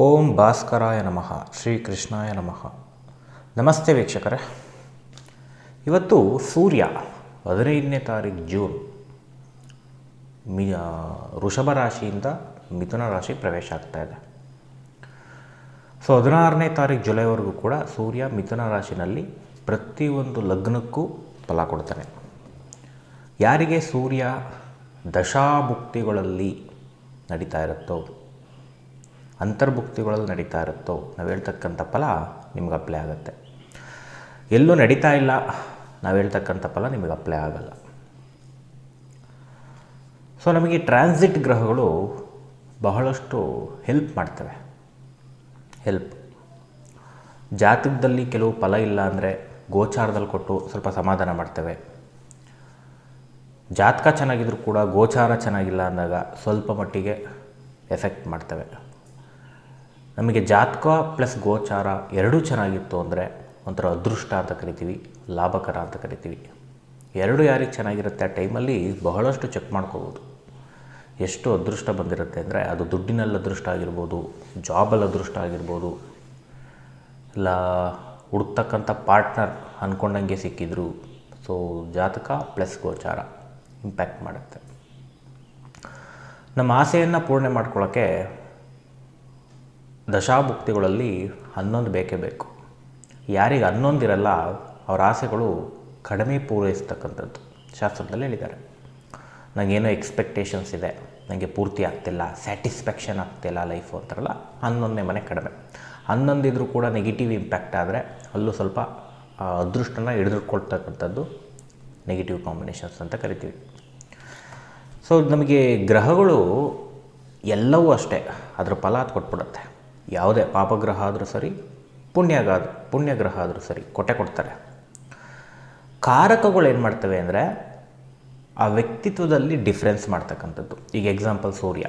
ಓಂ ಭಾಸ್ಕರಾಯ ನಮಃ, ಶ್ರೀ ಕೃಷ್ಣಾಯ ನಮಃ. ನಮಸ್ತೆ ವೀಕ್ಷಕರೇ. ಇವತ್ತು ಸೂರ್ಯ ಹದಿನೈದನೇ ತಾರೀಕು ಜೂನ್. ಮಿ ವೃಷಭ ರಾಶಿಯಿಂದ ಮಿಥುನ ರಾಶಿ ಪ್ರವೇಶ ಆಗ್ತಾ ಇದೆ. ಸೊ, ಹದಿನಾರನೇ ತಾರೀಕು ಜುಲೈವರೆಗೂ ಕೂಡ ಸೂರ್ಯ ಮಿಥುನ ರಾಶಿನಲ್ಲಿ ಪ್ರತಿಯೊಂದು ಲಗ್ನಕ್ಕೂ ಫಲ ಕೊಡ್ತಾನೆ ಯಾರಿಗೆ ಸೂರ್ಯ ದಶಾಭುಕ್ತಿಗಳಲ್ಲಿ ನಡೀತಾ ಇರುತ್ತೋ ಅಂತರ್ಭುಕ್ತಿಗಳಲ್ಲಿ ನಡೀತಾ ಇರುತ್ತೋ, ನಾವು ಹೇಳ್ತಕ್ಕಂಥ ಫಲ ನಿಮ್ಗೆ ಅಪ್ಲೈ ಆಗುತ್ತೆ. ಎಲ್ಲೂ ನಡೀತಾ ಇಲ್ಲ, ನಾವು ಹೇಳ್ತಕ್ಕಂಥ ಫಲ ನಿಮಗೆ ಅಪ್ಲೈ ಆಗಲ್ಲ. ಸೊ ನಮಗೆ ಟ್ರಾನ್ಸಿಟ್ ಗ್ರಹಗಳು ಬಹಳಷ್ಟು ಹೆಲ್ಪ್ ಮಾಡ್ತವೆ. ಹೆಲ್ಪ್ ಜಾತಕದಲ್ಲಿ ಕೆಲವು ಫಲ ಇಲ್ಲ ಅಂದರೆ ಗೋಚಾರದಲ್ಲಿ ಕೊಟ್ಟು ಸ್ವಲ್ಪ ಸಮಾಧಾನ ಮಾಡ್ತೇವೆ. ಜಾತಕ ಚೆನ್ನಾಗಿದ್ರೂ ಕೂಡ ಗೋಚಾರ ಚೆನ್ನಾಗಿಲ್ಲ ಅಂದಾಗ ಸ್ವಲ್ಪ ಮಟ್ಟಿಗೆ ಎಫೆಕ್ಟ್ ಮಾಡ್ತವೆ. ನಮಗೆ ಜಾತಕ ಪ್ಲಸ್ ಗೋಚಾರ ಎರಡೂ ಚೆನ್ನಾಗಿತ್ತು ಅಂದರೆ ಒಂಥರ ಅದೃಷ್ಟ ಅಂತ ಕರಿತೀವಿ, ಲಾಭಕರ ಅಂತ ಕರಿತೀವಿ. ಎರಡು ಯಾರಿಗೆ ಚೆನ್ನಾಗಿರುತ್ತೆ ಆ ಟೈಮಲ್ಲಿ ಬಹಳಷ್ಟು ಚೆಕ್ ಮಾಡ್ಕೋಬೋದು. ಎಷ್ಟು ಅದೃಷ್ಟ ಬಂದಿರುತ್ತೆ ಅಂದರೆ ಅದು ದುಡ್ಡಿನಲ್ಲಿ ಅದೃಷ್ಟ ಆಗಿರ್ಬೋದು ಜಾಬಲ್ಲಿ ಅದೃಷ್ಟ ಆಗಿರ್ಬೋದು, ಇಲ್ಲ ಹುಡುಕ್ತಕ್ಕಂಥ ಪಾರ್ಟ್ನರ್ ಅಂದ್ಕೊಂಡಂಗೆ ಸಿಕ್ಕಿದ್ರು ಸೊ ಜಾತಕ ಪ್ಲಸ್ ಗೋಚಾರ ಇಂಪ್ಯಾಕ್ಟ್ ಮಾಡುತ್ತೆ. ನಮ್ಮ ಆಸೆಯನ್ನು ಪೂರ್ಣೆ ಮಾಡ್ಕೊಳ್ಳೋಕ್ಕೆ ದಶಾಭುಕ್ತಿಗಳಲ್ಲಿ ಹನ್ನೊಂದು ಬೇಕೇ ಬೇಕು. ಯಾರಿಗೆ ಹನ್ನೊಂದಿರಲ್ಲ ಅವರ ಆಸೆಗಳು ಕಡಿಮೆ ಪೂರೈಸ್ತಕ್ಕಂಥದ್ದು. ಶಾಸ್ತ್ರದಲ್ಲಿ ಹೇಳಿದ್ದಾರೆ. ನನಗೇನೋ ಎಕ್ಸ್ಪೆಕ್ಟೇಷನ್ಸ್ ಇದೆ ನನಗೆ ಪೂರ್ತಿ ಆಗ್ತಿಲ್ಲ ಸ್ಯಾಟಿಸ್ಫ್ಯಾಕ್ಷನ್ ಆಗ್ತಿಲ್ಲ ಲೈಫು ಅಂತಾರಲ್ಲ, ಹನ್ನೊಂದನೇ ಮನೆ ಕಡಿಮೆ. ಹನ್ನೊಂದಿದ್ರೂ ಕೂಡ ನೆಗೆಟಿವ್ ಇಂಪ್ಯಾಕ್ಟ್ ಆದರೆ ಅಲ್ಲೂ ಸ್ವಲ್ಪ ಅದೃಷ್ಟನ ಹಿಡಿದುಕೊಳ್ತಕ್ಕಂಥದ್ದು ನೆಗೆಟಿವ್ ಕಾಂಬಿನೇಷನ್ಸ್ ಅಂತ ಕರಿತೀವಿ. ಸೊ ನಮಗೆ ಗ್ರಹಗಳು ಎಲ್ಲವೂ ಅಷ್ಟೇ, ಅದರ ಫಲ ಅದು ಕೊಟ್ಬಿಡುತ್ತೆ. ಯಾವುದೇ ಪಾಪಗ್ರಹ ಆದರೂ ಸರಿ ಪುಣ್ಯಗ ಪುಣ್ಯಗ್ರಹ ಆದರೂ ಸರಿ ಕೊಟ್ಟೆ ಕೊಡ್ತಾರೆ. ಕಾರಕಗಳು ಏನು ಮಾಡ್ತವೆ ಅಂದರೆ, ಆ ವ್ಯಕ್ತಿತ್ವದಲ್ಲಿ ಡಿಫ್ರೆನ್ಸ್ ಮಾಡ್ತಕ್ಕಂಥದ್ದು. ಈಗ ಎಕ್ಸಾಂಪಲ್ ಸೂರ್ಯ.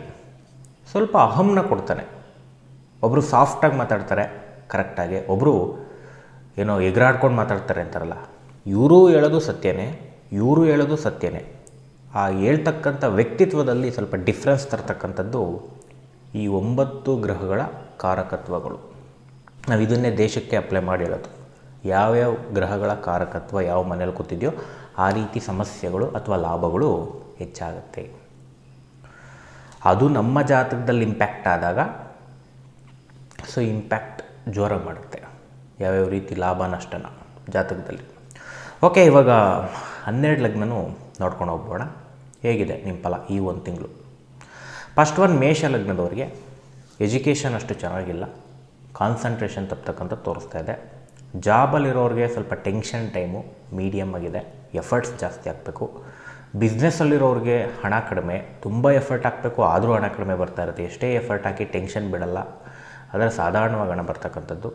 ಸ್ವಲ್ಪ ಅಹಂನ ಕೊಡ್ತಾನೆ. ಒಬ್ಬರು ಸಾಫ್ಟಾಗಿ ಮಾತಾಡ್ತಾರೆ ಕರೆಕ್ಟಾಗಿ ಒಬ್ಬರು ಏನೋ ಎಗರಾಡ್ಕೊಂಡು ಮಾತಾಡ್ತಾರೆ ಅಂತಾರಲ್ಲ. ಇವರು ಹೇಳೋದು ಸತ್ಯನೇ, ಇವರು ಹೇಳೋದು ಸತ್ಯನೇ. ಆ ಹೇಳ್ತಕ್ಕಂಥ ವ್ಯಕ್ತಿತ್ವದಲ್ಲಿ ಸ್ವಲ್ಪ ಡಿಫ್ರೆನ್ಸ್ ತರ್ತಕ್ಕಂಥದ್ದು ಈ ಒಂಬತ್ತು ಗ್ರಹಗಳ ಕಾರಕತ್ವಗಳು. ನಾವು ಇದನ್ನೇ ದೇಶಕ್ಕೆ ಅಪ್ಲೈ ಮಾಡಿ ಹೇಳೋದು. ಯಾವ್ಯಾವ ಗ್ರಹಗಳ ಕಾರಕತ್ವ ಯಾವ ಮನೇಲಿ ಕೂತಿದೆಯೋ ಆ ರೀತಿ ಸಮಸ್ಯೆಗಳು ಅಥವಾ ಲಾಭಗಳು ಹೆಚ್ಚಾಗುತ್ತೆ. ಅದು ನಮ್ಮ ಜಾತಕದಲ್ಲಿ ಇಂಪ್ಯಾಕ್ಟ್ ಆದಾಗ ಸೊ ಇಂಪ್ಯಾಕ್ಟ್ ಜೋರಾಗಿ ಮಾಡುತ್ತೆ. ಯಾವ್ಯಾವ ರೀತಿ ಲಾಭ ನಷ್ಟನ ಜಾತಕದಲ್ಲಿ. ಓಕೆ ಇವಾಗ ಹನ್ನೆರಡು ಲಗ್ನನೂ ನೋಡ್ಕೊಂಡು ಹೋಗ್ಬೋಣ. ಹೇಗಿದೆ ನಿಮ್ಮ ಫಲ ಈ ಒಂದು ತಿಂಗಳು? ಫಸ್ಟ್ ಒನ್ ಮೇಷ ಲಗ್ನದವರಿಗೆ ಎಜುಕೇಷನ್ ಅಷ್ಟು ಚೆನ್ನಾಗಿಲ್ಲ. ಕಾನ್ಸಂಟ್ರೇಷನ್ ತಪ್ಪತಕ್ಕಂಥ ತೋರಿಸ್ತಾ ಇದೆ. ಜಾಬಲ್ಲಿರೋರಿಗೆ ಸ್ವಲ್ಪ ಟೆನ್ಷನ್ ಟೈಮು ಮೀಡಿಯಮ್ ಆಗಿದೆ. ಎಫರ್ಟ್ಸ್ ಜಾಸ್ತಿ ಆಗಬೇಕು. ಬಿಸ್ನೆಸ್ಸಲ್ಲಿರೋರಿಗೆ ಹಣ ಕಡಿಮೆ. ತುಂಬ ಎಫರ್ಟ್ ಹಾಕಬೇಕು, ಆದರೂ ಹಣ ಕಡಿಮೆ ಬರ್ತಾ ಇರುತ್ತೆ. ಎಷ್ಟೇ ಎಫರ್ಟ್ ಹಾಕಿ ಟೆನ್ಷನ್ ಬಿಡಲ್ಲ. ಅದರ ಸಾಧಾರಣವಾಗಿ ಹಣ ಬರ್ತಕ್ಕಂಥದ್ದು.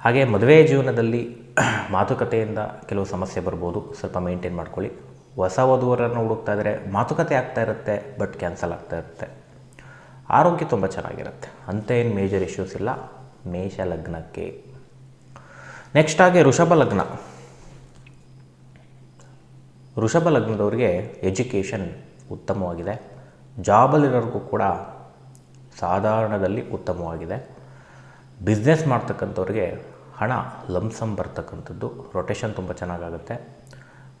ಹಾಗೆ ಮದುವೆ ಜೀವನದಲ್ಲಿ ಮಾತುಕತೆಯಿಂದ ಕೆಲವು ಸಮಸ್ಯೆ ಬರ್ಬೋದು. ಸ್ವಲ್ಪ ಮೇಂಟೈನ್ ಮಾಡ್ಕೊಳ್ಳಿ. ಹೊಸ ವಧುವರನ್ನು ಹುಡುಕ್ತಾ ಇದ್ದರೆ ಮಾತುಕತೆ ಆಗ್ತಾ ಇರುತ್ತೆ ಬಟ್ ಕ್ಯಾನ್ಸಲ್ ಆಗ್ತಾ ಇರುತ್ತೆ. ಆರೋಗ್ಯ ತುಂಬ ಚೆನ್ನಾಗಿರುತ್ತೆ. ಅಂತ ಏನು ಮೇಜರ್ ಇಶ್ಯೂಸ್ ಇಲ್ಲ. ಮೇಷ ಲಗ್ನಕ್ಕೆ. ನೆಕ್ಸ್ಟ್ ಹಾಗೆ ಋಷಭ ಲಗ್ನ. ಋಷಭ ಲಗ್ನದವ್ರಿಗೆ ಎಜುಕೇಷನ್ ಉತ್ತಮವಾಗಿದೆ. ಜಾಬಲ್ಲಿರೋರಿಗೂ ಕೂಡ ಸಾಧಾರಣದಲ್ಲಿ ಉತ್ತಮವಾಗಿದೆ. ಬಿಸ್ನೆಸ್ ಮಾಡ್ತಕ್ಕಂಥವ್ರಿಗೆ ಹಣ ಲಂಸಮ್ ಬರ್ತಕ್ಕಂಥದ್ದು. ರೊಟೇಷನ್ ತುಂಬ ಚೆನ್ನಾಗಾಗುತ್ತೆ.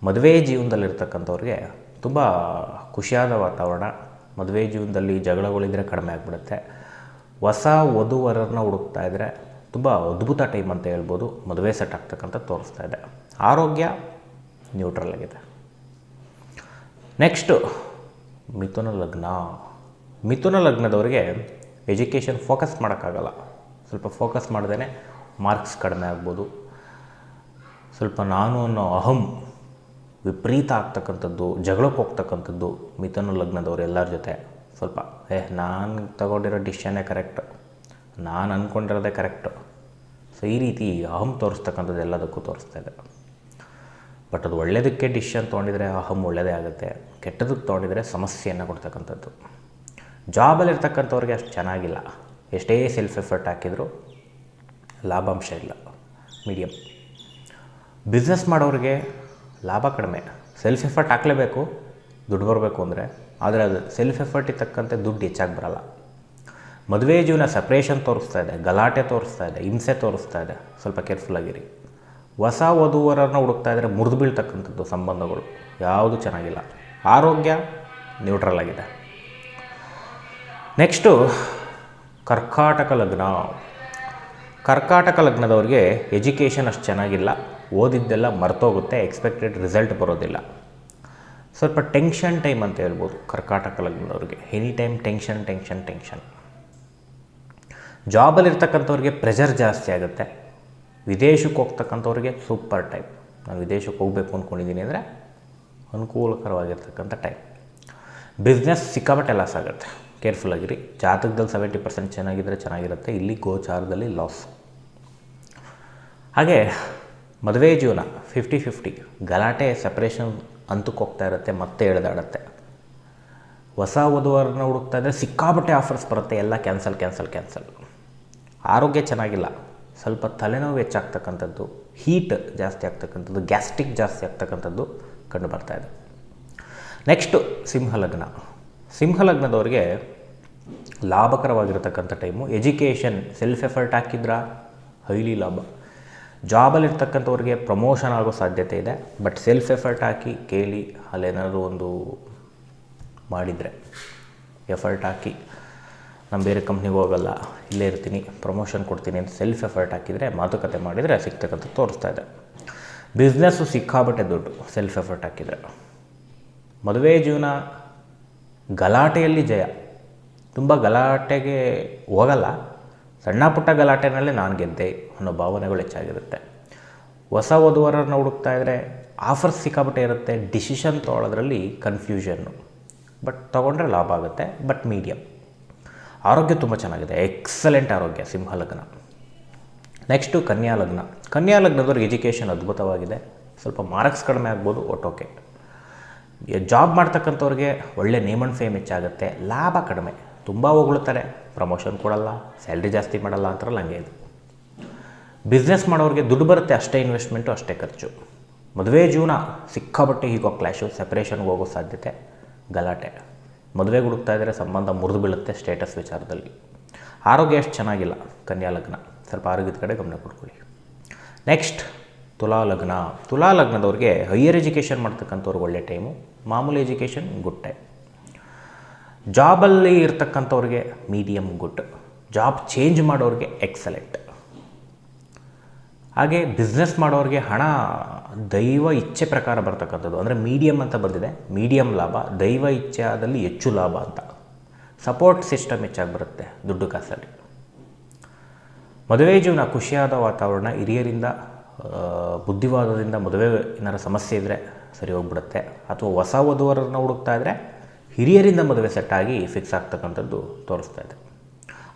ಮದುವೆ ಜೀವನದಲ್ಲಿರ್ತಕ್ಕಂಥವ್ರಿಗೆ ತುಂಬ ಖುಷಿಯಾದ ವಾತಾವರಣ. ಮದುವೆ ಜೀವನದಲ್ಲಿ ಜಗಳಗಳಿದ್ರೆ ಕಡಿಮೆ ಆಗಿಬಿಡುತ್ತೆ. ಹೊಸ ವಧುವರರನ್ನ ಹುಡುಕ್ತಾ ಇದ್ದರೆ ತುಂಬ ಅದ್ಭುತ ಟೈಮ್ ಅಂತ ಹೇಳ್ಬೋದು. ಮದುವೆ ಸೆಟ್ ಆಗ್ತಕ್ಕಂಥ ತೋರಿಸ್ತಾ ಇದೆ. ಆರೋಗ್ಯ ನ್ಯೂಟ್ರಲ್ ಆಗಿದೆ. ನೆಕ್ಸ್ಟು ಮಿಥುನ ಲಗ್ನ. ಮಿಥುನ ಲಗ್ನದವರಿಗೆ ಎಜುಕೇಷನ್ ಫೋಕಸ್ ಮಾಡೋಕ್ಕಾಗಲ್ಲ. ಸ್ವಲ್ಪ ಫೋಕಸ್ ಮಾಡ್ದೇ ಮಾರ್ಕ್ಸ್ ಕಡಿಮೆ ಆಗ್ಬೋದು. ಸ್ವಲ್ಪ ನಾನು ಅನ್ನೋ ಅಹಂ ವಿಪರೀತ ಆಗ್ತಕ್ಕಂಥದ್ದು ಜಗಳಕ್ಕೆ ಹೋಗ್ತಕ್ಕಂಥದ್ದು, ಮಿಥುನ ಲಗ್ನದವ್ರು ಎಲ್ಲರ ಜೊತೆ. ಸ್ವಲ್ಪ, ಏ, ನಾನು ತಗೊಂಡಿರೋ ಡಿಶನೇ ಕರೆಕ್ಟ್ ನಾನು ಅಂದ್ಕೊಂಡಿರೋದೇ ಕರೆಕ್ಟು ಸೊ, ಈ ರೀತಿ ಅಹಂ ತೋರಿಸ್ತಕ್ಕಂಥದ್ದು ಎಲ್ಲದಕ್ಕೂ ತೋರಿಸ್ತಾ ಇದೆ. ಬಟ್ ಅದು ಒಳ್ಳೆಯದಕ್ಕೆ ಡಿಶನ್ ತೊಗೊಂಡಿದ್ರೆ ಅಹಂ ಒಳ್ಳೆಯದೇ ಆಗುತ್ತೆ. ಕೆಟ್ಟದಕ್ಕೆ ತೊಗೊಂಡಿದ್ರೆ ಸಮಸ್ಯೆಯನ್ನು ಕೊಡ್ತಕ್ಕಂಥದ್ದು. ಜಾಬಲ್ಲಿರ್ತಕ್ಕಂಥವ್ರಿಗೆ ಅಷ್ಟು ಚೆನ್ನಾಗಿಲ್ಲ. ಎಷ್ಟೇ ಸೆಲ್ಫ್ ಎಫರ್ಟ್ ಹಾಕಿದರೂ ಲಾಭಾಂಶ ಇಲ್ಲ ಮೀಡಿಯಮ್ ಬಿಸ್ನೆಸ್ ಮಾಡೋರಿಗೆ ಲಾಭ ಕಡಿಮೆ. ಸೆಲ್ಫ್ ಎಫರ್ಟ್ ಹಾಕಲೇಬೇಕು, ದುಡ್ಡು ಬರಬೇಕು ಅಂದರೆ, ಆದರೆ ಅದು ಸೆಲ್ಫ್ ಎಫರ್ಟಿಗೆ ತಕ್ಕಂತೆ ದುಡ್ಡು ಹೆಚ್ಚಾಗಿ ಬರಲ್ಲ. ಮದುವೆ ಜೀವನ ಸಪ್ರೇಷನ್ ತೋರಿಸ್ತಾ ಇದೆ, ಗಲಾಟೆ ತೋರಿಸ್ತಾ ಇದೆ, ಹಿಂಸೆ ತೋರಿಸ್ತಾ ಇದೆ. ಸ್ವಲ್ಪ ಕೇರ್ಫುಲ್ ಆಗಿರಿ. ಹೊಸ ವಧುವರನ್ನು ಹುಡುಕ್ತಾ ಇದ್ದರೆ ಮುರಿದು ಬೀಳ್ತಕ್ಕಂಥದ್ದು ಸಂಬಂಧಗಳು ಯಾವುದು ಚೆನ್ನಾಗಿಲ್ಲ. ಆರೋಗ್ಯ ನ್ಯೂಟ್ರಲ್ ಆಗಿದೆ. ನೆಕ್ಸ್ಟು ಕರ್ಕಾಟಕ ಲಗ್ನ. ಕರ್ಕಾಟಕ ಲಗ್ನದವ್ರಿಗೆ ಎಜುಕೇಷನ್ ಅಷ್ಟು ಚೆನ್ನಾಗಿಲ್ಲ. ಓದಿದ್ದೆಲ್ಲ ಮರ್ತೋಗುತ್ತೆ ಎಕ್ಸ್ಪೆಕ್ಟೆಡ್ ರಿಸಲ್ಟ್ ಬರೋದಿಲ್ಲ. ಸ್ವಲ್ಪ ಟೆನ್ಷನ್ ಟೈಮ್ ಅಂತ ಹೇಳ್ಬೋದು ಕರ್ಕಾಟಕ any time tension tension tension ಜಾಬಲ್ಲಿರ್ತಕ್ಕಂಥವ್ರಿಗೆ pressure ಜಾಸ್ತಿ ಆಗುತ್ತೆ. ವಿದೇಶಕ್ಕೆ ಹೋಗ್ತಕ್ಕಂಥವ್ರಿಗೆ ಸೂಪರ್ ಟೈಮ್ ನಾನು ವಿದೇಶಕ್ಕೆ ಹೋಗಬೇಕು ಅಂದ್ಕೊಂಡಿದ್ದೀನಿ ಅಂದರೆ ಅನುಕೂಲಕರವಾಗಿರ್ತಕ್ಕಂಥ ಟೈಮ್ ಬಿಸ್ನೆಸ್ ಸಿಕ್ಕಾಪಟ್ಟೆ ಲಾಸ್ ಆಗುತ್ತೆ. ಕೇರ್ಫುಲ್ ಆಗಿರಿ. ಜಾತಕದಲ್ಲಿ ಸೆವೆಂಟಿ ಪರ್ಸೆಂಟ್ ಚೆನ್ನಾಗಿದ್ದರೆ ಚೆನ್ನಾಗಿರುತ್ತೆ. ಇಲ್ಲಿ ಗೋಚಾರದಲ್ಲಿ ಲಾಸ್ ಹಾಗೆ ಮದುವೆ ಜೀವನ ಫಿಫ್ಟಿ ಫಿಫ್ಟಿ ಗಲಾಟೆ ಸೆಪ್ರೇಷನ್ ಅಂತಕ್ಕೆ ಹೋಗ್ತಾ ಇರುತ್ತೆ, ಮತ್ತೆ ಎಳೆದಾಡುತ್ತೆ. ಹೊಸ ವಧುವರನ್ನ ಹುಡುಕ್ತಾ ಇದ್ದರೆ ಸಿಕ್ಕಾಪಟ್ಟೆ ಆಫರ್ಸ್ ಬರುತ್ತೆ, ಎಲ್ಲ ಕ್ಯಾನ್ಸಲ್ ಕ್ಯಾನ್ಸಲ್ ಕ್ಯಾನ್ಸಲ್ ಆರೋಗ್ಯ ಚೆನ್ನಾಗಿಲ್ಲ. ಸ್ವಲ್ಪ ತಲೆನೋವು ಹೆಚ್ಚಾಗ್ತಕ್ಕಂಥದ್ದು ಹೀಟ್ ಜಾಸ್ತಿ ಆಗ್ತಕ್ಕಂಥದ್ದು ಗ್ಯಾಸ್ಟ್ರಿಕ್ ಜಾಸ್ತಿ ಆಗ್ತಕ್ಕಂಥದ್ದು ಕಂಡು ಬರ್ತಾ ಇದೆ. ನೆಕ್ಸ್ಟು ಸಿಂಹಲಗ್ನ. ಸಿಂಹಲಗ್ನದವ್ರಿಗೆ ಲಾಭಕರವಾಗಿರತಕ್ಕಂಥ ಟೈಮು ಎಜುಕೇಷನ್ ಸೆಲ್ಫ್ ಎಫರ್ಟ್ ಹಾಕಿದ್ರಾ? ಹೈಲಿ ಲಾಭ. ಜಾಬಲ್ಲಿರ್ತಕ್ಕಂಥವ್ರಿಗೆ ಪ್ರಮೋಷನ್ ಆಗೋ ಸಾಧ್ಯತೆ ಇದೆ. ಬಟ್ ಸೆಲ್ಫ್ ಎಫರ್ಟ್ ಹಾಕಿ ಕೇಳಿ ಅಲ್ಲೇನಾದರೂ ಒಂದು ಮಾಡಿದರೆ ಎಫರ್ಟ್ ಹಾಕಿ ನಮ್ಮ ಬೇರೆ ಕಂಪ್ನಿಗೆ ಹೋಗಲ್ಲ, ಇಲ್ಲೇ ಇರ್ತೀನಿ ಪ್ರಮೋಷನ್ ಕೊಡ್ತೀನಿ ಅಂತ ಸೆಲ್ಫ್ ಎಫರ್ಟ್ ಹಾಕಿದರೆ, ಮಾತುಕತೆ ಮಾಡಿದರೆ ಸಿಗ್ತಕ್ಕಂಥ ತೋರಿಸ್ತಾ ಇದೆ. ಬಿಸ್ನೆಸ್ಸು ಸಿಕ್ಕಾಬಟ್ಟೆ ದುಡ್ಡು ಸೆಲ್ಫ್ ಎಫರ್ಟ್ ಹಾಕಿದರೆ. ಮದುವೆ ಜೀವನ ಗಲಾಟೆಯಲ್ಲಿ ಜಯ. ತುಂಬ ಗಲಾಟೆಗೆ ಹೋಗಲ್ಲ. ಸಣ್ಣ ಪುಟ್ಟ ಗಲಾಟೆನಲ್ಲೇ ನಾನು ಗೆದ್ದೆ ಅನ್ನೋ ಭಾವನೆಗಳು ಹೆಚ್ಚಾಗಿರುತ್ತೆ. ಹೊಸ ಓದುವರನ್ನು ಹುಡುಕ್ತಾ ಇದ್ದರೆ ಆಫರ್ಸ್ ಸಿಕ್ಕಾಪಟ್ಟೆ ಇರುತ್ತೆ, ಡಿಸಿಷನ್ ತೊಗೊಳೋದ್ರಲ್ಲಿ ಕನ್ಫ್ಯೂಷನ್ನು. ಬಟ್ ತೊಗೊಂಡ್ರೆ ಲಾಭ ಆಗುತ್ತೆ, ಬಟ್ ಮೀಡಿಯಮ್ ಆರೋಗ್ಯ ತುಂಬ ಚೆನ್ನಾಗಿದೆ, ಎಕ್ಸಲೆಂಟ್ ಆರೋಗ್ಯ ಸಿಂಹ ಲಗ್ನ. ನೆಕ್ಸ್ಟು ಕನ್ಯಾ ಲಗ್ನ. ಕನ್ಯಾ ಎಜುಕೇಷನ್ ಅದ್ಭುತವಾಗಿದೆ, ಸ್ವಲ್ಪ ಮಾರ್ಕ್ಸ್ ಕಡಿಮೆ ಆಗ್ಬೋದು ಒಟ್ಟೋಕೆ ಜಾಬ್ ಮಾಡ್ತಕ್ಕಂಥವ್ರಿಗೆ ಒಳ್ಳೆ ನೇಮ್ ಆ್ಯಂಡ್ ಫೇಮ್ ಹೆಚ್ಚಾಗುತ್ತೆ, ಲಾಭ ಕಡಿಮೆ. ತುಂಬ ಹೊಗಳುತ್ತಾರೆ ಪ್ರಮೋಷನ್ ಕೊಡಲ್ಲ ಸ್ಯಾಲ್ರಿ ಜಾಸ್ತಿ ಮಾಡಲ್ಲ ಅಂತಾರಲ್ಲ ಹಂಗೆ ಇದು. ಬಿಸ್ನೆಸ್ ಮಾಡೋರಿಗೆ ದುಡ್ಡು ಬರುತ್ತೆ ಅಷ್ಟೇ ಇನ್ವೆಸ್ಟ್ಮೆಂಟು ಅಷ್ಟೇ ಖರ್ಚು. ಮದುವೆ ಜೀವನ ಸಿಕ್ಕಾಬಟ್ಟೆ ಹೀಗೋ ಕ್ಲ್ಯಾಶು ಸೆಪ್ರೇಷನ್ಗೆ ಹೋಗೋ ಸಾಧ್ಯತೆ ಗಲಾಟೆ. ಮದುವೆಗೆ ಹುಡುಕ್ತಾ ಇದ್ದರೆ ಸಂಬಂಧ ಮುರಿದು ಬೀಳುತ್ತೆ ಸ್ಟೇಟಸ್ ವಿಚಾರದಲ್ಲಿ. ಆರೋಗ್ಯ ಎಷ್ಟು ಚೆನ್ನಾಗಿಲ್ಲ ಕನ್ಯಾ ಲಗ್ನ. ಸ್ವಲ್ಪ ಆರೋಗ್ಯದ ಕಡೆ ಗಮನ ಕೊಡ್ಕೊಳ್ಳಿ ನೆಕ್ಸ್ಟ್ ತುಲಾ ಲಗ್ನ. ತುಲಾ ಲಗ್ನದವ್ರಿಗೆ ಹೈಯರ್ ಎಜುಕೇಷನ್ ಮಾಡ್ತಕ್ಕಂಥವ್ರಿಗೆ ಒಳ್ಳೆ ಟೈಮು ಮಾಮೂಲಿ ಎಜುಕೇಷನ್ ಗುಡ್ ಟೈಮ್ ಜಾಬಲ್ಲಿ ಇರ್ತಕ್ಕಂಥವ್ರಿಗೆ ಮೀಡಿಯಮ್ ಗುಡ್ ಜಾಬ್ ಚೇಂಜ್ ಮಾಡೋರಿಗೆ ಎಕ್ಸಲೆಂಟ್ ಹಾಗೆ ಬಿಸ್ನೆಸ್ ಮಾಡೋರಿಗೆ ಹಣ, ದೈವ ಇಚ್ಛೆ ಪ್ರಕಾರ ಬರ್ತಕ್ಕಂಥದ್ದು. ಅಂದರೆ ಮೀಡಿಯಮ್ ಅಂತ ಬಂದಿದೆ. ಮೀಡಿಯಮ್ ಲಾಭ, ದೈವ ಇಚ್ಛೆ ಆದಲ್ಲಿ ಹೆಚ್ಚು ಲಾಭ ಅಂತ. ಸಪೋರ್ಟ್ ಸಿಸ್ಟಮ್ ಹೆಚ್ಚಾಗಿ ಬರುತ್ತೆ ದುಡ್ಡು ಕಾಸಲ್ಲಿ. ಮದುವೆ ಜೀವನ ಖುಷಿಯಾದ ವಾತಾವರಣ, ಹಿರಿಯರಿಂದ ಬುದ್ಧಿವಾದದಿಂದ ಮದುವೆ ಏನಾರು ಸಮಸ್ಯೆ ಇದ್ದರೆ ಸರಿ ಹೋಗ್ಬಿಡುತ್ತೆ. ಅಥವಾ ಹೊಸ ವಧುವರನ್ನು ಹುಡುಕ್ತಾ ಇದ್ದರೆ ಹಿರಿಯರಿಂದ ಮದುವೆ ಸೆಟ್ ಆಗಿ ಫಿಕ್ಸ್ ಆಗ್ತಕ್ಕಂಥದ್ದು ತೋರಿಸ್ತಾ ಇದೆ.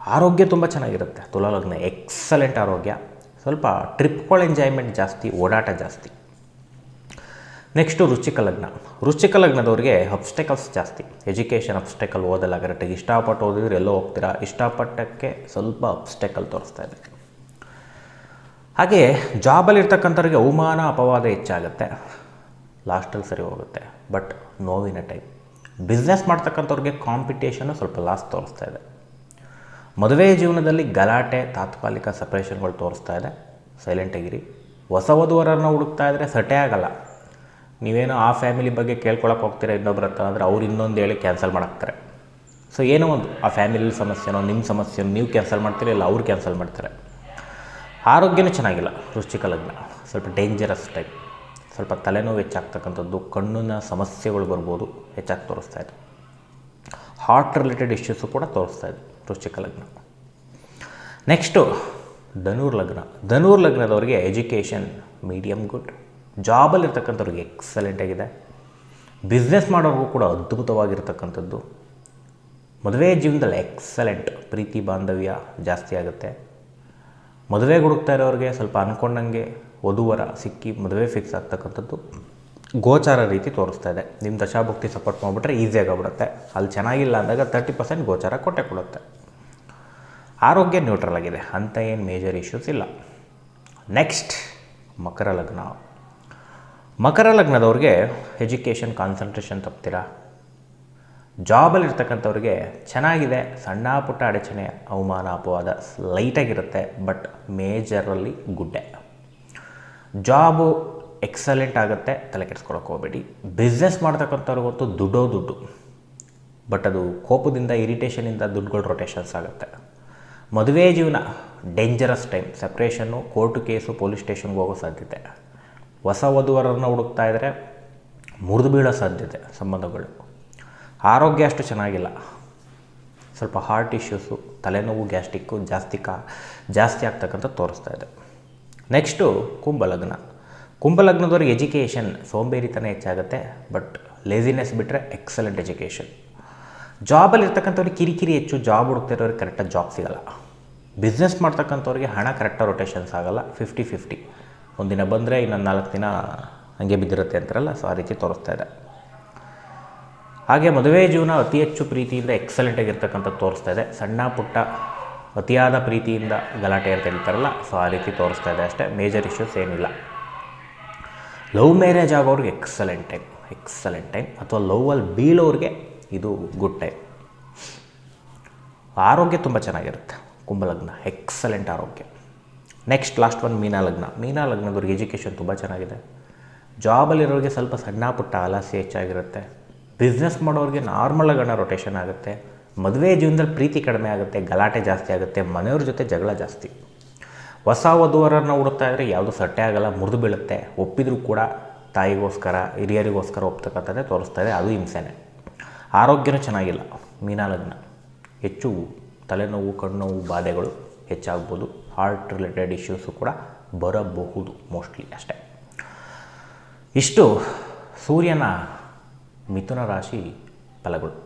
ಆರೋಗ್ಯ ತುಂಬ ಚೆನ್ನಾಗಿರುತ್ತೆ. ತುಲಾಲಗ್ನ ಎಕ್ಸಲೆಂಟ್ ಆರೋಗ್ಯ. ಸ್ವಲ್ಪ ಟ್ರಿಪ್ಗಳ ಎಂಜಾಯ್ಮೆಂಟ್ ಜಾಸ್ತಿ, ಓಡಾಟ ಜಾಸ್ತಿ. ನೆಕ್ಸ್ಟು ರುಚಿಕ ಲಗ್ನ. ರುಚಿಕ ಲಗ್ನದವ್ರಿಗೆ ಅಬ್ಸ್ಟೆಕಲ್ಸ್ ಜಾಸ್ತಿ. ಎಜುಕೇಷನ್ ಅಬ್ಸ್ಟೆಕಲ್ ಓದಲ್ಲ ಕರೆಕ್ಟಾಗಿ ಇಷ್ಟಪಟ್ಟು ಓದಿದ್ರೆ ಎಲ್ಲೋ ಹೋಗ್ತೀರಾ? ಇಷ್ಟಪಟ್ಟಕ್ಕೆ ಸ್ವಲ್ಪ ಅಬ್ಸ್ಟೆಕಲ್ ತೋರಿಸ್ತಾ ಇದೆ. ಹಾಗೆ ಜಾಬಲ್ಲಿರ್ತಕ್ಕಂಥವ್ರಿಗೆ ಅವಮಾನ, ಅಪವಾದ ಹೆಚ್ಚಾಗುತ್ತೆ. ಲಾಸ್ಟಲ್ಲಿ ಸರಿ ಹೋಗುತ್ತೆ. ಬಟ್ ನೋವಿನ ಟೈಮ್ ಬಿಸ್ನೆಸ್ ಮಾಡ್ತಕ್ಕಂಥವ್ರಿಗೆ ಕಾಂಪಿಟೇಷನು ಸ್ವಲ್ಪ ಲಾಸ್ ತೋರಿಸ್ತಾ ಇದೆ. ಮದುವೆ ಜೀವನದಲ್ಲಿ ಗಲಾಟೆ, ತಾತ್ಕಾಲಿಕ ಸಪ್ರೇಷನ್ಗಳು ತೋರಿಸ್ತಾ ಇದೆ. ಸೈಲೆಂಟಾಗಿರಿ ಹೊಸ ವಧುವರನ್ನು ಹುಡುಕ್ತಾ ಇದ್ದರೆ ಸಟೇ ಆಗಲ್ಲ. ನೀವೇನೋ ಆ ಫ್ಯಾಮಿಲಿ ಬಗ್ಗೆ ಕೇಳ್ಕೊಳಕ್ಕೆ ಹೋಗ್ತೀರಾ ಇನ್ನೊಬ್ರ ಹತ್ರ ಅಂದರೆ ಅವ್ರು ಇನ್ನೊಂದು ಹೇಳಿ ಕ್ಯಾನ್ಸಲ್ ಮಾಡಾಕ್ತಾರೆ. ಸೊ ಏನೋ ಒಂದು ಆ ಫ್ಯಾಮಿಲಿ ಸಮಸ್ಯೆನೋ ನಿಮ್ಮ ಸಮಸ್ಯೆನೋ ನೀವು ಕ್ಯಾನ್ಸಲ್ ಮಾಡ್ತೀರಿ ಇಲ್ಲ ಅವ್ರು ಕ್ಯಾನ್ಸಲ್ ಮಾಡ್ತಾರೆ. ಆರೋಗ್ಯನೂ ಚೆನ್ನಾಗಿಲ್ಲ, ವೃಶ್ಚಿಕ ಲಗ್ನ. ಸ್ವಲ್ಪ ಡೇಂಜರಸ್ ಟೈಪ್ ಸ್ವಲ್ಪ ತಲೆನೋವು ಹೆಚ್ಚಾಗ್ತಕ್ಕಂಥದ್ದು, ಕಣ್ಣಿನ ಸಮಸ್ಯೆಗಳು ಬರ್ಬೋದು, ಹೆಚ್ಚಾಗಿ ತೋರಿಸ್ತಾ ಇದೆ. ಹಾರ್ಟ್ ರಿಲೇಟೆಡ್ ಇಶ್ಯೂಸು ಕೂಡ ತೋರಿಸ್ತಾ ಇದೆ ವೃಶ್ಚಿಕ ಲಗ್ನ. ನೆಕ್ಸ್ಟು ಧನೂರ್ ಲಗ್ನ. ಧನೂರ್ ಲಗ್ನದವರಿಗೆ ಎಜುಕೇಷನ್ ಮೀಡಿಯಮ್ ಗುಡ್ ಜಾಬಲ್ಲಿರ್ತಕ್ಕಂಥವ್ರಿಗೆ ಎಕ್ಸಲೆಂಟ್ ಆಗಿದೆ. ಬಿಸ್ನೆಸ್ ಮಾಡೋರಿಗೂ ಕೂಡ ಅದ್ಭುತವಾಗಿರ್ತಕ್ಕಂಥದ್ದು. ಮದುವೆ ಜೀವನದಲ್ಲಿ ಎಕ್ಸಲೆಂಟ್ ಪ್ರೀತಿ ಬಾಂಧವ್ಯ ಜಾಸ್ತಿ ಆಗುತ್ತೆ. ಮದುವೆಗೆ ಹುಡುಕ್ತಾ ಇರೋರಿಗೆ ಸ್ವಲ್ಪ ಅಂದ್ಕೊಂಡಂಗೆ ವಧುವರ ಸಿಕ್ಕಿ ಮದುವೆ ಫಿಕ್ಸ್ ಆಗ್ತಕ್ಕಂಥದ್ದು ಗೋಚಾರ ರೀತಿ ತೋರಿಸ್ತಾ ಇದೆ. ನಿಮ್ಮ ದಶಾಭಕ್ತಿ ಸಪೋರ್ಟ್ ಮಾಡಿಬಿಟ್ರೆ ಈಸಿಯಾಗಿ ಅಲ್ಲಿ ಚೆನ್ನಾಗಿಲ್ಲ ಅಂದಾಗ ತರ್ಟಿ ಪರ್ಸೆಂಟ್ ಗೋಚಾರ ಕೊಟ್ಟೆ ಕೊಡುತ್ತೆ. ಆರೋಗ್ಯ ನ್ಯೂಟ್ರಲ್ ಆಗಿದೆ. ಅಂತ ಏನು ಮೇಜರ್ ಇಶ್ಯೂಸ್ ಇಲ್ಲ. ನೆಕ್ಸ್ಟ್ ಮಕರ ಲಗ್ನ. ಮಕರ ಲಗ್ನದವ್ರಿಗೆ ಎಜುಕೇಷನ್ ಕಾನ್ಸಂಟ್ರೇಷನ್ ತಪ್ತೀರಾ? ಜಾಬಲ್ಲಿ ಇರ್ತಕ್ಕಂಥವ್ರಿಗೆ ಚೆನ್ನಾಗಿದೆ, ಸಣ್ಣ ಪುಟ್ಟ ಅಡಚಣೆ, ಅವಮಾನ, ಅಪವಾದ ಲೈಟಾಗಿರುತ್ತೆ ಬಟ್ ಮೇಜರಲ್ಲಿ ಗುಡ್ಡೆ. ಜಾಬು ಎಕ್ಸಲೆಂಟ್ ಆಗುತ್ತೆ, ತಲೆ ಕೆಡಿಸ್ಕೊಳಕ್ಕೆ ಹೋಗಬೇಡಿ. ಬಿಸ್ನೆಸ್ ಗೊತ್ತು ದುಡ್ಡೋ ದುಡ್ಡು. ಬಟ್ ಅದು ಕೋಪದಿಂದ, ಇರಿಟೇಷನಿಂದ ದುಡ್ಡುಗಳು ರೊಟೇಷನ್ಸ್ ಆಗುತ್ತೆ. ಮದುವೆ ಜೀವನ dangerous time separation court case police ಸ್ಟೇಷನ್ಗೆ ಹೋಗೋ ಸಾಧ್ಯತೆ. ಹೊಸ ವಧುವರನ್ನು ಹುಡುಕ್ತಾ ಇದ್ದರೆ ಮುರಿದು ಬೀಳೋ ಸಾಧ್ಯತೆ ಸಂಬಂಧಗಳು. ಆರೋಗ್ಯ ಅಷ್ಟು ಚೆನ್ನಾಗಿಲ್ಲ. ಸ್ವಲ್ಪ ಹಾರ್ಟ್ ಇಶ್ಯೂಸು ತಲೆನೋವು ಗ್ಯಾಸ್ಟಿಕ್ಕು ಜಾಸ್ತಿ ಕಾ, ಜಾಸ್ತಿ ಆಗ್ತಕ್ಕಂಥ ತೋರಿಸ್ತಾ ಇದೆ. ನೆಕ್ಸ್ಟು ಕುಂಭಲಗ್ನ. ಕುಂಭಲಗ್ನದವ್ರಿಗೆ ಎಜುಕೇಷನ್ ಸೋಂಬೇರಿತನ ಹೆಚ್ಚಾಗುತ್ತೆ ಬಟ್ ಲೇಸಿನೆಸ್ ಬಿಟ್ಟರೆ ಎಕ್ಸಲೆಂಟ್ ಎಜುಕೇಷನ್ ಜಾಬಲ್ಲಿ ಇರ್ತಕ್ಕಂಥವ್ರಿಗೆ ಕಿರಿಕಿರಿ ಹೆಚ್ಚು ಜಾಬ್ ಹುಡುಕ್ತಿರೋರಿಗೆ ಕರೆಕ್ಟಾಗಿ ಜಾಬ್ ಸಿಗಲ್ಲ. ಬಿಸ್ನೆಸ್ ಮಾಡ್ತಕ್ಕಂಥವ್ರಿಗೆ ಹಣ ಕರೆಕ್ಟಾಗಿ ರೊಟೇಷನ್ಸ್ ಆಗಲ್ಲ ಫಿಫ್ಟಿ ಫಿಫ್ಟಿ ಒಂದಿನ ಬಂದರೆ ಇನ್ನೊಂದು ನಾಲ್ಕು ದಿನ ಹಂಗೆ ಬಿದ್ದಿರುತ್ತೆ ಅಂತಾರಲ್ಲ ಸೊ ಆ ರೀತಿ ತೋರಿಸ್ತಾ ಇದೆ. ಹಾಗೆ ಮದುವೆ ಜೀವನ ಅತಿ ಹೆಚ್ಚು ಪ್ರೀತಿಯಿಂದ ಎಕ್ಸಲೆಂಟ್ ಆಗಿರ್ತಕ್ಕಂಥದ್ದು ತೋರಿಸ್ತಾ ಇದೆ. ಸಣ್ಣ ಪುಟ್ಟ ಅತಿಯಾದ ಪ್ರೀತಿಯಿಂದ ಗಲಾಟೆ ಅಂತ ಹೇಳ್ತಾರಲ್ಲ ಸೊ ಆ ರೀತಿ ತೋರಿಸ್ತಾ ಇದೆ ಅಷ್ಟೇ. ಮೇಜರ್ ಇಶ್ಯೂಸ್ ಏನಿಲ್ಲ. ಲವ್ ಮ್ಯಾರೇಜ್ ಆಗೋರಿಗೆ ಎಕ್ಸಲೆಂಟ್ ಟೈಮ್ ಎಕ್ಸಲೆಂಟ್ ಟೈಮ್ ಅಥವಾ ಲವ್ವಲ್ಲಿ ಬೀಳೋರಿಗೆ ಇದು ಗುಡ್ ಟೈಮ್ ಆರೋಗ್ಯ ತುಂಬ ಚೆನ್ನಾಗಿರುತ್ತೆ. ಕುಂಭಲಗ್ನ ಎಕ್ಸಲೆಂಟ್ ಆರೋಗ್ಯ. ನೆಕ್ಸ್ಟ್ ಲಾಸ್ಟ್ ಒನ್ ಮೀನಾ ಲಗ್ನ. ಮೀನಾ ಲಗ್ನದವ್ರಿಗೆ ಎಜುಕೇಷನ್ ತುಂಬ ಚೆನ್ನಾಗಿದೆ. ಜಾಬಲ್ಲಿರೋರಿಗೆ ಸ್ವಲ್ಪ ಸಣ್ಣ ಪುಟ್ಟ ಹೆಚ್ಚಾಗಿರುತ್ತೆ. ಬಿಸ್ನೆಸ್ ಮಾಡೋರಿಗೆ ನಾರ್ಮಲ್ ಹಣ ರೊಟೇಷನ್ ಆಗುತ್ತೆ. ಮದುವೆ ಜೀವನದಲ್ಲಿ ಪ್ರೀತಿ ಕಡಿಮೆ ಆಗುತ್ತೆ, ಗಲಾಟೆ ಜಾಸ್ತಿ ಆಗುತ್ತೆ, ಮನೆಯವ್ರ ಜೊತೆ ಜಗಳ ಜಾಸ್ತಿ. ಹೊಸ ವಧುವರನ್ನು ಹುಡುಕ್ತಾ ಇದ್ದರೆ ಯಾವುದು ಸಟ್ಟೆ ಆಗಲ್ಲ, ಮುರಿದು ಬೀಳುತ್ತೆ. ಒಪ್ಪಿದರೂ ಕೂಡ ತಾಯಿಗೋಸ್ಕರ, ಹಿರಿಯರಿಗೋಸ್ಕರ ಒಪ್ತಕ್ಕಂಥದ್ದೇ ತೋರಿಸ್ತಾ ಇದೆ, ಅದು ಹಿಂಸೆನೇ. ಆರೋಗ್ಯನೂ ಚೆನ್ನಾಗಿಲ್ಲ ಮೀನಾ ಲಗ್ನ ಹೆಚ್ಚು ತಲೆನೋವು ಕಣ್ಣೋವು ಬಾಧೆಗಳು ಹೆಚ್ಚಾಗ್ಬೋದು. ಹಾರ್ಟ್ ರಿಲೇಟೆಡ್ ಇಶ್ಯೂಸು ಕೂಡ ಬರಬಹುದು ಮೋಸ್ಟ್ಲಿ ಅಷ್ಟೇ. ಇಷ್ಟು ಸೂರ್ಯನ ಮಿಥುನ ರಾಶಿ ಫಲಗಳು.